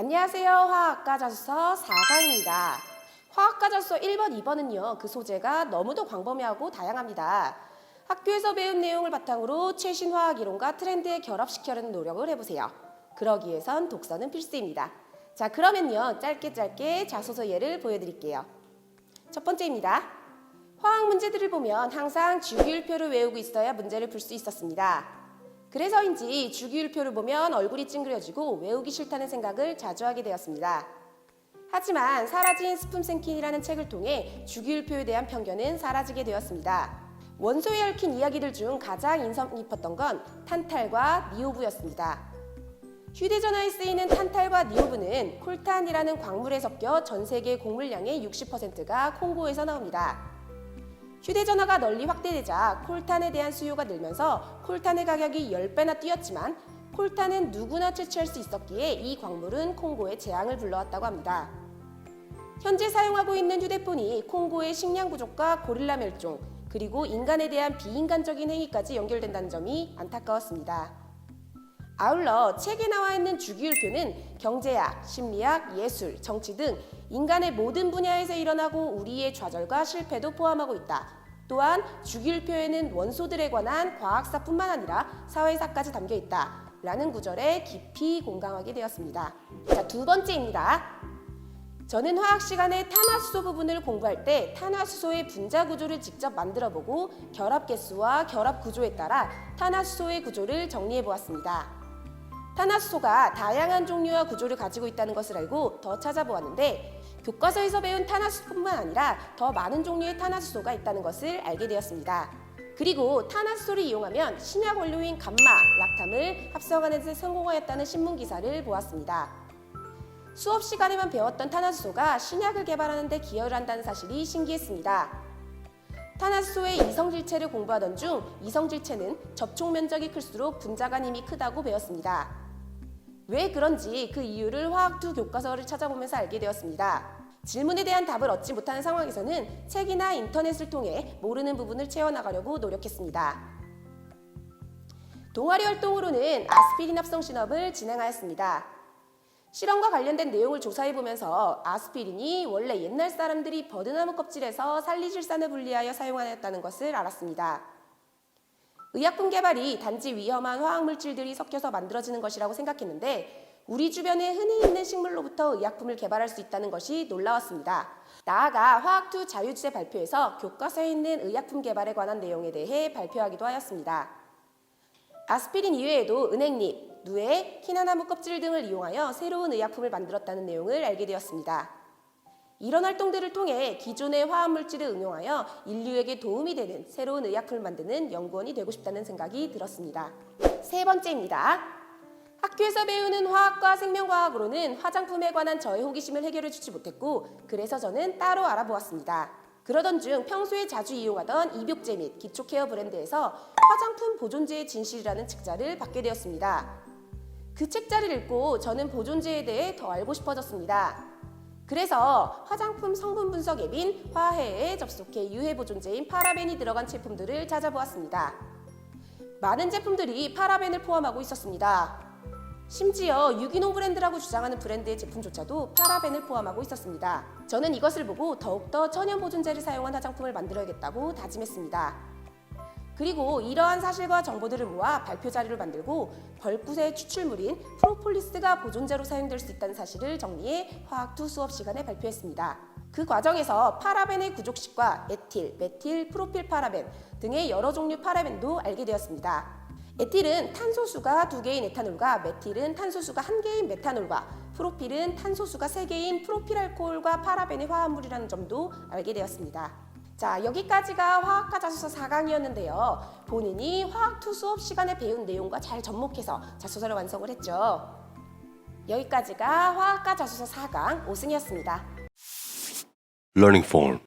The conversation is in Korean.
안녕하세요. 화학과 자소서 4강입니다. 화학과 자소서 1번, 2번은요. 그 소재가 너무도 광범위하고 다양합니다. 학교에서 배운 내용을 바탕으로 최신 화학 이론과 트렌드에 결합시키려는 노력을 해보세요. 그러기 위해선 독서는 필수입니다. 자, 그러면요. 짧게 짧게 자소서 예를 보여드릴게요. 첫 번째입니다. 화학 문제들을 보면 항상 주기율표를 외우고 있어야 문제를 풀 수 있었습니다. 그래서인지 주기율표를 보면 얼굴이 찡그려지고 외우기 싫다는 생각을 자주 하게 되었습니다. 하지만 사라진 스품생킨이라는 책을 통해 주기율표에 대한 편견은 사라지게 되었습니다. 원소에 얽힌 이야기들 중 가장 인상 깊었던 건 탄탈과 니오브였습니다. 휴대전화에 쓰이는 탄탈과 니오브는 콜탄이라는 광물에 섞여 전 세계 곡물량의 60%가 콩고에서 나옵니다. 휴대전화가 널리 확대되자 콜탄에 대한 수요가 늘면서 콜탄의 가격이 10배나 뛰었지만 콜탄은 누구나 채취할 수 있었기에 이 광물은 콩고의 재앙을 불러왔다고 합니다. 현재 사용하고 있는 휴대폰이 콩고의 식량 부족과 고릴라 멸종, 그리고 인간에 대한 비인간적인 행위까지 연결된다는 점이 안타까웠습니다. 아울러 책에 나와 있는 주기율표는 경제학, 심리학, 예술, 정치 등 인간의 모든 분야에서 일어나고 우리의 좌절과 실패도 포함하고 있다. 또한 주기율표에는 원소들에 관한 과학사뿐만 아니라 사회사까지 담겨 있다. 라는 구절에 깊이 공감하게 되었습니다. 자, 두 번째입니다. 저는 화학 시간에 탄화수소 부분을 공부할 때 탄화수소의 분자 구조를 직접 만들어 보고 결합 개수와 결합 구조에 따라 탄화수소의 구조를 정리해 보았습니다. 탄화수소가 다양한 종류와 구조를 가지고 있다는 것을 알고 더 찾아보았는데 교과서에서 배운 탄화수소뿐만 아니라 더 많은 종류의 탄화수소가 있다는 것을 알게 되었습니다. 그리고 탄화수소를 이용하면 신약 원료인 감마, 락탐을 합성하는 데 성공하였다는 신문 기사를 보았습니다. 수업 시간에만 배웠던 탄화수소가 신약을 개발하는 데 기여를 한다는 사실이 신기했습니다. 탄화수소의 이성질체를 공부하던 중 이성질체는 접촉 면적이 클수록 분자간 힘이 크다고 배웠습니다. 왜 그런지 그 이유를 화학2 교과서를 찾아보면서 알게 되었습니다. 질문에 대한 답을 얻지 못하는 상황에서는 책이나 인터넷을 통해 모르는 부분을 채워나가려고 노력했습니다. 동아리 활동으로는 아스피린 합성 실험을 진행하였습니다. 실험과 관련된 내용을 조사해 보면서 아스피린이 원래 옛날 사람들이 버드나무 껍질에서 살리질산을 분리하여 사용하였다는 것을 알았습니다. 의약품 개발이 단지 위험한 화학 물질들이 섞여서 만들어지는 것이라고 생각했는데 우리 주변에 흔히 있는 식물로부터 의약품을 개발할 수 있다는 것이 놀라웠습니다. 나아가 화학2 자유주제 발표에서 교과서에 있는 의약품 개발에 관한 내용에 대해 발표하기도 하였습니다. 아스피린 이외에도 은행잎, 누에, 키나나무 껍질 등을 이용하여 새로운 의약품을 만들었다는 내용을 알게 되었습니다. 이런 활동들을 통해 기존의 화합물질을 응용하여 인류에게 도움이 되는 새로운 의약품을 만드는 연구원이 되고 싶다는 생각이 들었습니다. 세 번째입니다. 학교에서 배우는 화학과 생명과학으로는 화장품에 관한 저의 호기심을 해결해 주지 못했고 그래서 저는 따로 알아보았습니다. 그러던 중 평소에 자주 이용하던 입욕제 및 기초 케어 브랜드에서 화장품 보존제의 진실이라는 책자를 받게 되었습니다. 그 책자를 읽고 저는 보존제에 대해 더 알고 싶어졌습니다. 그래서 화장품 성분 분석 앱인 화해에 접속해 유해 보존제인 파라벤이 들어간 제품들을 찾아보았습니다. 많은 제품들이 파라벤을 포함하고 있었습니다. 심지어 유기농 브랜드라고 주장하는 브랜드의 제품조차도 파라벤을 포함하고 있었습니다. 저는 이것을 보고 더욱더 천연 보존제를 사용한 화장품을 만들어야겠다고 다짐했습니다. 그리고 이러한 사실과 정보들을 모아 발표 자료를 만들고 벌꿀의 추출물인 프로폴리스가 보존제로 사용될 수 있다는 사실을 정리해 화학2 수업 시간에 발표했습니다. 그 과정에서 파라벤의 구족식과 에틸, 메틸, 프로필 파라벤 등의 여러 종류 파라벤도 알게 되었습니다. 에틸은 탄소수가 두 개인 에탄올과 메틸은 탄소수가 한 개인 메탄올과 프로필은 탄소수가 세 개인 프로필알코올과 파라벤의 화합물이라는 점도 알게 되었습니다. 자, 여기까지가 화학과 자소서 4강이었는데요. 본인이 화학2 수업 시간에 배운 내용과 잘 접목해서 자소서를 완성을 했죠. 여기까지가 화학과 자소서 4강 5승이었습니다. Learning Form